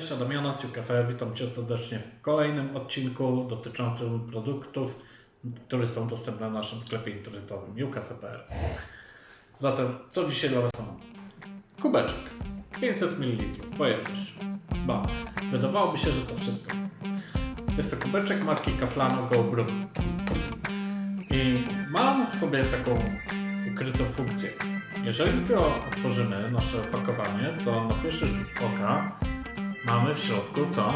Cześć, Adamiana z Cafe. Witam Cię serdecznie w kolejnym odcinku dotyczącym produktów, które są dostępne na naszym sklepie internetowym jucafe.pl. Zatem, co dzisiaj dla Was mam? Kubeczek. 500 ml. Pojemność. Ba, wydawałoby się, że to wszystko. Jest to kubeczek marki Kaflano Go Brew. I mam w sobie taką ukrytą funkcję. Jeżeli go otworzymy, nasze opakowanie, to na pierwszy rzut oka mamy w środku co?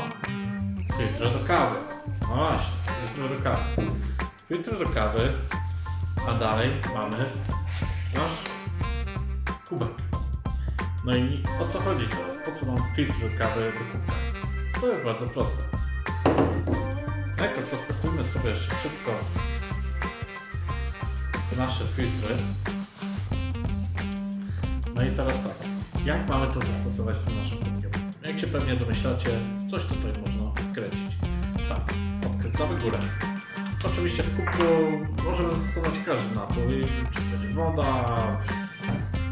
Filtr do kawy. No właśnie, filtr do kawy. Filtr do kawy, a dalej mamy nasz kubek. No i o co chodzi teraz? Po co nam filtr do kawy do kubka? To jest bardzo proste. Najpierw rozpakujmy sobie szybko te nasze filtry. No i teraz tak, jak mamy to zastosować z tym naszym kubkiem? Się pewnie domyślacie, coś tutaj można odkręcić. Tak, odkręcamy górę. Oczywiście w kubku możemy zastosować każdy napój, czy to będzie woda,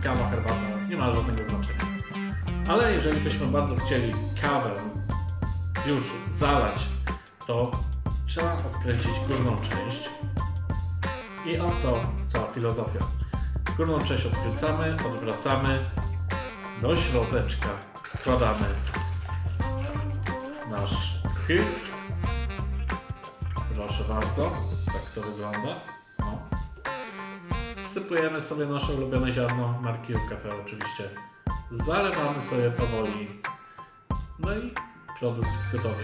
kawa, herbata, nie ma żadnego znaczenia. Ale jeżeli byśmy bardzo chcieli kawę już zalać, to trzeba odkręcić górną część. I oto cała filozofia. Górną część odkręcamy, odwracamy, do środeczka wkładamy nasz filtr. Proszę bardzo, tak to wygląda. No. Wsypujemy sobie nasze ulubione ziarno marki Cafe oczywiście. Zalewamy sobie powoli. No i produkt gotowy.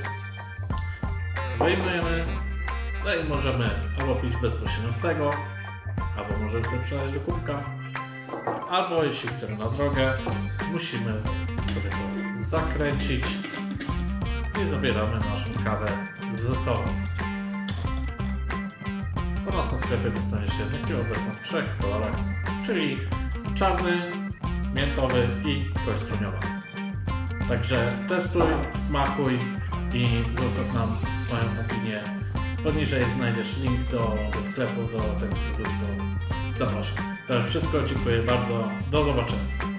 Wyjmujemy. No i możemy albo pić bezpośrednio z tego, albo możemy sobie przelać do kubka, albo jeśli chcemy na drogę, musimy sobie to zakręcić i zabieramy naszą kawę ze sobą. Nas na sklepie dostaniesz jednaki obecne w trzech kolorach, czyli czarny, miętowy i kościoniowy. Także testuj, smakuj i zostaw nam swoją opinię. Poniżej znajdziesz link do, do sklepu, do tego produktu. Zapraszam. To już wszystko. Dziękuję bardzo. Do zobaczenia.